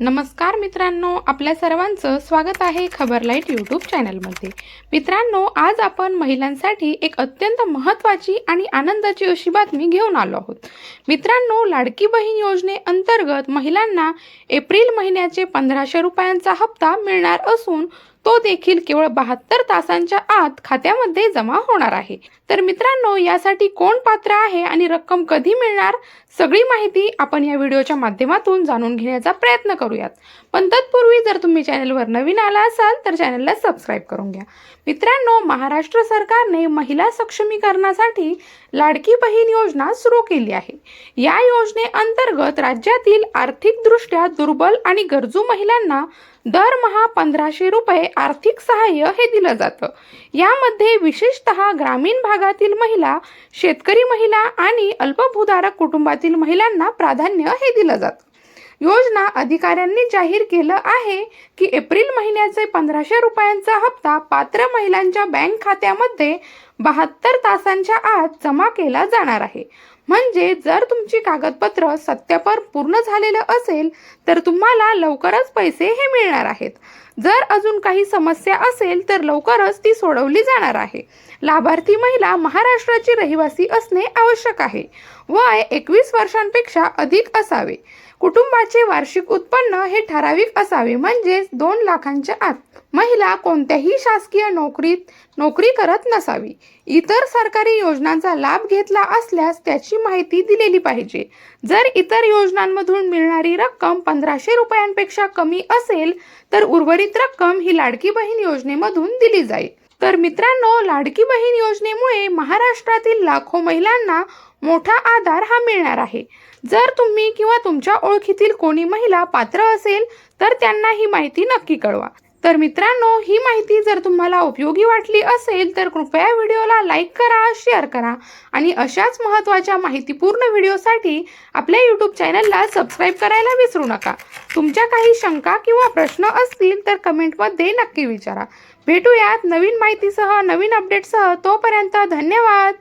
नमस्कार मित्रांनो आपल्या सर्वांचं स्वागत आहे खबर लाइट यूट्यूब चॅनलमध्ये. मित्रांनो आज आपण महिलांसाठी एक अत्यंत महत्त्वाची आणि आनंदाची अशी बातमी घेऊन आलो आहोत. मित्रांनो लाडकी बहीण योजनेअंतर्गत महिलांना एप्रिल महिन्याचे पंधराशे रुपयांचा हप्ता मिळणार असून तो देखील केवळ बहात्तर तासांच्या आत खात्यामध्ये जमा होणार आहे. तर मित्रांनो यासाठी कोण पात्र आहे आणि रक्कम कधी मिळणार? सगळी माहिती आपण या व्हिडिओच्या माध्यमातून जाणून घेण्याचा प्रयत्न करूयात. पण तत्पूर्वी जर तुम्ही चॅनलवर नवीन आला असाल तर चॅनलला सबस्क्राईब करून घ्या. मित्रांनो महाराष्ट्र सरकारने महिला सक्षमीकरणासाठी लाडकी बहीण योजना सुरू केली आहे. या योजनेअंतर्गत राज्यातील आर्थिकदृष्ट्या दुर्बल आणि गरजू महिलांना दरमहा पंधराशे रुपये आर्थिक सहाय्य हे दिलं जातं. यामध्ये विशेषतः ग्रामीण भागातील महिला शेतकरी महिला आणि अल्पभूधारक कुटुंबातील महिलांना प्राधान्य हे दिलं जातं. योजना अधिकाऱ्यांनी जाहीर केलं आहे की एप्रिल महिन्याचे पंधराशे रुपयांचा हप्ता पात्र महिलांच्या बँक खात्यामध्ये बहात्तर तासांच्या आत जमा केला जाणार आहे. म्हणजे जर तुमची कागदपत्र सत्यापन पूर्ण झालेलं असेल तर तुम्हाला लवकरच पैसे हे मिळणार आहेत. जर अजून काही समस्या असेल तर लवकरच ती सोडवली जाणार आहे. लाभार्थी महिला महाराष्ट्राची रहिवासी असणे आवश्यक आहे. वय एकवीस वर्षांपेक्षा अधिक असावे. कुटुंबाचे वार्षिक उत्पन्न हे ठराविक असावे म्हणजेच दोन लाखांच्या आत. महिला कोणत्याही शासकीय नोकरीत नोकरी करत नसावी. इतर सरकारी योजनांचा लाभ घेतला असल्यास त्याची माहिती दिलेली पाहिजे. जर इतर योजनांमधून मिळणारी रक्कम पंधराशे रुपयांपेक्षा कमी असेल तर उर्वरित रक्कम ही लाडकी बहीण योजनेमधून दिली जाईल. तर मित्रांनो लाडकी बहीण योजनेमुळे महाराष्ट्रातील लाखो महिलांना मोठा आधार हा मिळणार आहे. जर तुम्ही किंवा तुमच्या ओळखीतील कोणी महिला पात्र असेल तर त्यांना ही माहिती नक्की कळवा. तर मित्रांनो ही माहिती जर तुम्हाला उपयोगी वाटली असेल तर कृपया व्हिडिओला लाईक करा शेअर करा आणि अशाच महत्त्वाच्या माहितीपूर्ण व्हिडिओसाठी आपल्या यूट्यूब चॅनलला सबस्क्राईब करायला विसरू नका. तुमच्या काही शंका किंवा प्रश्न असतील तर कमेंटमध्ये नक्की विचारा. भेटूयात नवीन माहितीसह नवीन अपडेटसह तोपर्यंत धन्यवाद!